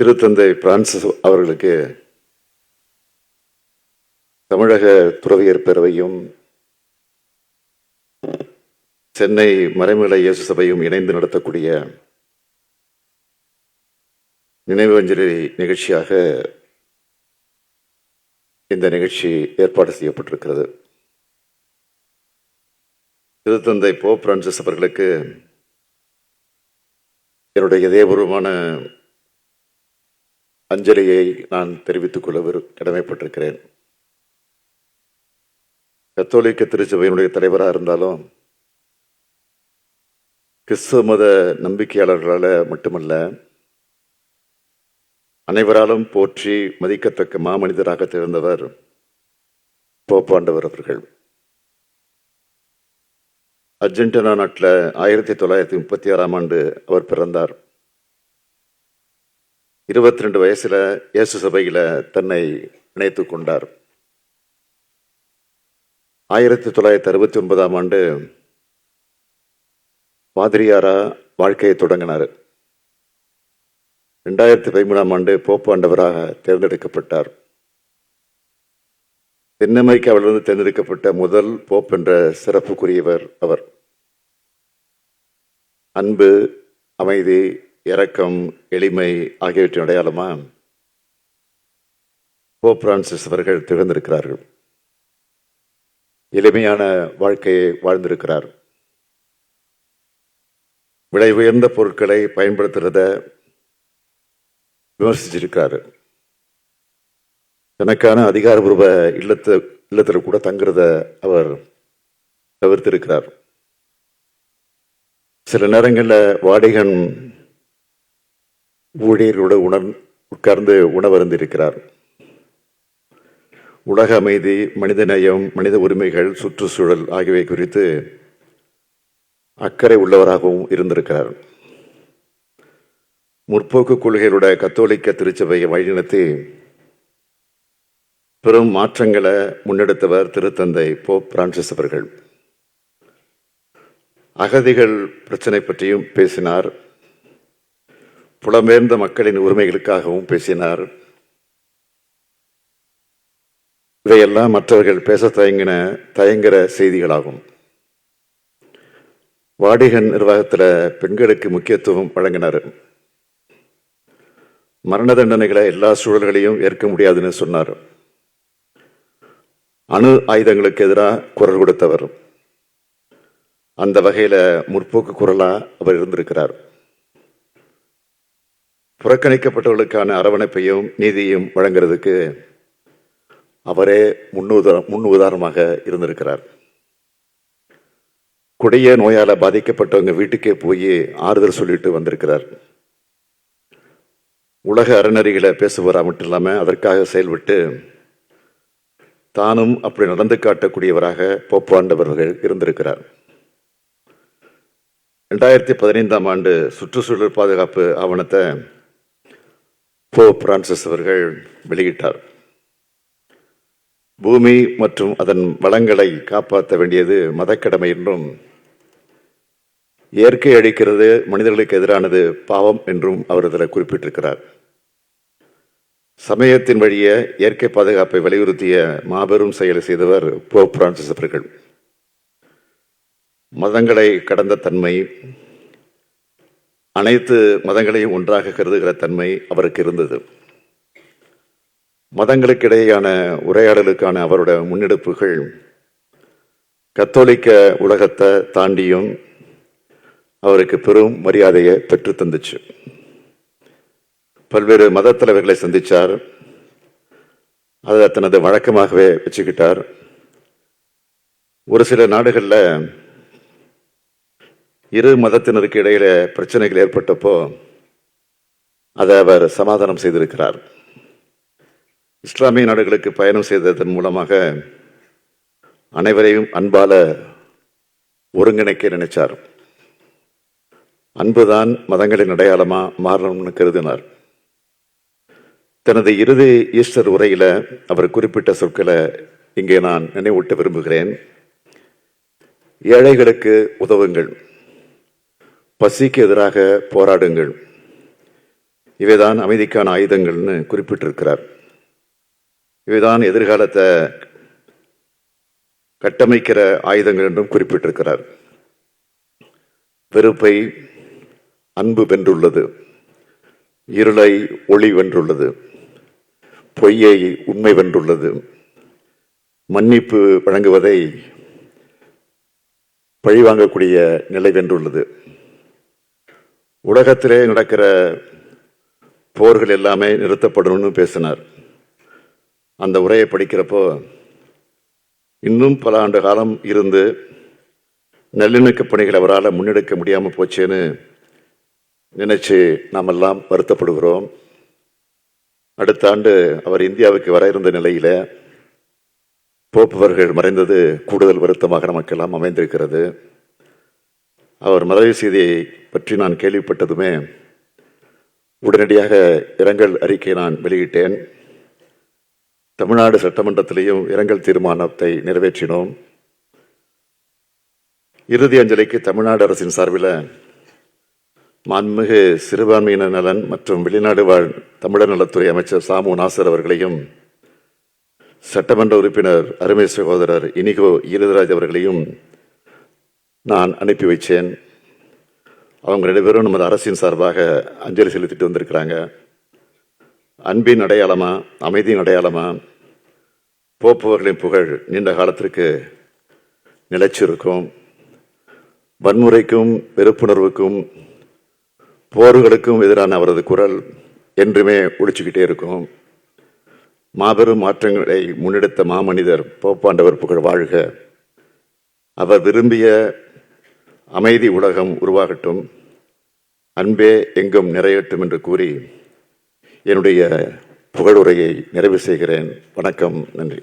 திருத்தந்தை பிரான்சிஸ் அவர்களுக்கு தமிழக துறவியர் பேரவையும் சென்னை மறைமலை இயேசு சபையும் இணைந்து நடத்தக்கூடிய நினைவஞ்சலி நிகழ்ச்சியாக இந்த நிகழ்ச்சி ஏற்பாடு செய்யப்பட்டிருக்கிறது. திருத்தந்தை போ பிரான்சிஸ் அவர்களுக்கு என்னுடைய இதயபூர்வமான அஞ்சலியை நான் தெரிவித்துக் கொள்ள கடமைப்பட்டிருக்கிறேன். கத்தோலிக்க திருச்சபையினுடைய தலைவராக இருந்தாலும் கிறிஸ்துவ மத நம்பிக்கையாளர்களால் மட்டுமல்ல அனைவராலும் போற்றி மதிக்கத்தக்க மாமனிதராக திகழ்ந்தவர் போப்பாண்டவர் அவர்கள். அர்ஜென்டினா நாட்டில் ஆயிரத்தி தொள்ளாயிரத்தி முப்பத்தி ஆறாம் ஆண்டு அவர் பிறந்தார். இருபத்தி ரெண்டு வயசுல இயேசு சபையில தன்னை இணைத்து கொண்டார். ஆயிரத்தி தொள்ளாயிரத்தி அறுபத்தி ஒன்பதாம் ஆண்டு பாதிரியாரா வாழ்க்கையை தொடங்கினார். ரெண்டாயிரத்தி பதிமூணாம் ஆண்டு போப்பாண்டவராக தேர்ந்தெடுக்கப்பட்டார். தென் அமெரிக்காவிலிருந்து தேர்ந்தெடுக்கப்பட்ட முதல் போப் என்ற சிறப்புக்குரியவர் அவர். அன்பு அமைதி இரக்கம் எளிமை ஆகியவற்றின் அடையாளமா? போப் பிரான்சிஸ் அவர்கள் திகழ்ந்திருக்கிறார்கள். எளிமையான வாழ்க்கையை வாழ்ந்திருக்கிறார். விலை உயர்ந்த பொருட்களை பயன்படுத்துறத விமர்சிச்சிருக்காரு தனக்கான அதிகாரபூர்வ இல்லத்து இல்லத்தில் கூட தங்குறத அவர் தவிர்த்திருக்கிறார். சில நேரங்களில் வாடிகன் ஊழியர்களோடு உணர் உட்கார்ந்து உணவருந்திருக்கிறார். உலக அமைதி மனித நேயம் மனித உரிமைகள் சுற்றுச்சூழல் ஆகியவை குறித்து அக்கறை உள்ளவராகவும் இருந்திருக்கிறார். முற்போக்கு கொள்கைகளுடைய கத்தோலிக்க திருச்சபையை வழிநடத்தி பெரும் மாற்றங்களை முன்னெடுத்தவர் திருத்தந்தை போப் பிரான்சிஸ் அவர்கள். அகதிகள் பிரச்சனை பற்றியும் பேசினார். புலம்பெயர்ந்த மக்களின் உரிமைகளுக்காகவும் பேசினார். இவையெல்லாம் மற்றவர்கள் பேச தயங்கின தயங்குற செய்திகளாகும். வாடிகன் நிர்வாகத்தில் பெண்களுக்கு முக்கியத்துவம் வழங்கினார். மரண தண்டனைகளை எல்லா சூழல்களையும் ஏற்க முடியாதுன்னு சொன்னார். அணு ஆயுதங்களுக்கு எதிராக குரல் கொடுத்தவர். அந்த வகையில் முற்போக்கு குரலாக அவர் இருந்திருக்கிறார். புறக்கணிக்கப்பட்டவர்களுக்கான அரவணைப்பையும் நீதியையும் வழங்குறதுக்கு அவரே முன்னுதாரம் முன் உதாரணமாக இருந்திருக்கிறார். கொடிய நோயால பாதிக்கப்பட்டவங்க வீட்டுக்கே போய் ஆறுதல் சொல்லிட்டு வந்திருக்கிறார். உலக அறநெறிகளை பேசுவரா மட்டும் இல்லாமல் அதற்காக செயல்பட்டு தானும் அப்படி நடந்து காட்டக்கூடியவராக போப்பாண்டவர்கள் இருந்திருக்கிறார். ரெண்டாயிரத்தி பதினைந்தாம் ஆண்டு சுற்றுச்சூழல் பாதுகாப்பு ஆவணத்தை போ பிரான்சிஸ் அவர்கள் வெளியிட்டார். பூமி மற்றும் அதன் வளங்களை காப்பாற்ற வேண்டியது மதக்கடமை என்றும் இயற்கை அழிக்கிறது மனிதர்களுக்கு எதிரானது பாவம் என்றும் அவர் இதில் குறிப்பிட்டிருக்கிறார். சமயத்தின் வழியே இயற்கை பாதுகாப்பை வலியுறுத்திய மாபெரும் செயலை செய்தவர் போப் பிரான்சிஸ் அவர்கள். மதங்களை கடந்த தன்மை அனைத்து மதங்களையும் ஒன்றாக கருதுகிற தன்மை அவருக்கு இருந்தது. மதங்களுக்கிடையேயான உரையாடலுக்கான அவரோட முன்னெடுப்புகள் கத்தோலிக்க உலகத்தை தாண்டியும் அவருக்கு பெரும் மரியாதையை பெற்று தந்துச்சு. பல்வேறு மத தலைவர்களை அதை தனது வழக்கமாகவே வச்சுக்கிட்டார். ஒரு சில நாடுகளில் இரு மதத்தினருக்கு இடையில பிரச்சனைகள் ஏற்பட்டப்போ அதை அவர் சமாதானம் செய்திருக்கிறார். இஸ்லாமிய நாடுகளுக்கு பயணம் செய்ததன் மூலமாக அனைவரையும் அன்பால ஒருங்கிணைக்க நினைச்சார். அன்புதான் மதங்களின் அடையாளமா மாறணும்னு கருதினார். தனது இறுதி ஈஸ்டர் உரையில அவர் குறிப்பிட்ட சொற்களை இங்கே நான் நினைவூட்ட விரும்புகிறேன். ஏழைகளுக்கு உதவுங்கள். பசிக்கு எதிராக போராடுங்கள். இவைதான் அமைதிக்கான ஆயுதங்கள்னு குறிப்பிட்டிருக்கிறார். இவைதான் எதிர்காலத்தை கட்டமைக்கிற ஆயுதங்கள் என்றும் குறிப்பிட்டிருக்கிறார். வெறுப்பை அன்பு வென்றுள்ளது. இருளை ஒளி வென்றுள்ளது. பொய்யை உண்மை வென்றுள்ளது. மன்னிப்பு வழங்குவதை பழிவாங்கக்கூடிய நிலை வென்றுள்ளது. உலகத்திலே நடக்கிற போர்கள் எல்லாமே நிறுத்தப்படணும்னு பேசினார். அந்த உரையை படிக்கிறப்போ இன்னும் பல ஆண்டு காலம் இருந்து நல்லிணக்க பணிகள் அவரால் முன்னெடுக்க முடியாமல் போச்சேன்னு நினைச்சு நாமெல்லாம் வருத்தப்படுகிறோம். அடுத்த ஆண்டு அவர் இந்தியாவுக்கு வர இருந்த நிலையில் போப்பவர்கள் மறைந்தது கூடுதல் வருத்தமாக நமக்கெல்லாம் அமைந்திருக்கிறது. அவர் மறைவு செய்தியை பற்றி நான் கேள்விப்பட்டதுமே உடனடியாக இரங்கல் அறிக்கை நான் வெளியிட்டேன். தமிழ்நாடு சட்டமன்றத்திலேயும் இரங்கல் தீர்மானத்தை நிறைவேற்றினோம். இறுதி அஞ்சலிக்கு தமிழ்நாடு அரசின் சார்பில் மாண்புமிகு சிறுபான்மையினர் நலன் மற்றும் வெளிநாடு வாழ் தமிழர் நலத்துறை அமைச்சர் சாமு நாசர் அவர்களையும் சட்டமன்ற உறுப்பினர் அருமை சகோதரர் இனிகோ ஈரதராஜ் அவர்களையும் நான் அனுப்பி வைச்சேன். அவங்க ரெண்டு பேரும் நமது அரசின் சார்பாக அஞ்சலி செலுத்திட்டு வந்திருக்கிறாங்க. அன்பின் அடையாளமா அமைதியின் அடையாளமா போப்பவர்களின் புகழ் நீண்ட காலத்திற்கு நிலைச்சிருக்கும். வன்முறைக்கும் வெறுப்புணர்வுக்கும் போர்களுக்கும் எதிரான அவரது குரல் என்றுமே ஒழிச்சுக்கிட்டே இருக்கும். மாபெரும் மாற்றங்களை முன்னெடுத்த மாமனிதர் போப்பாண்டவர் புகழ் வாழ்க. அவர் விரும்பிய அமைதி உலகம் உருவாகட்டும். அன்பே எங்கும் நிறையட்டும் என்று கூறி என்னுடைய புகழுரையை நிறைவு செய்கிறேன். வணக்கம் நன்றி.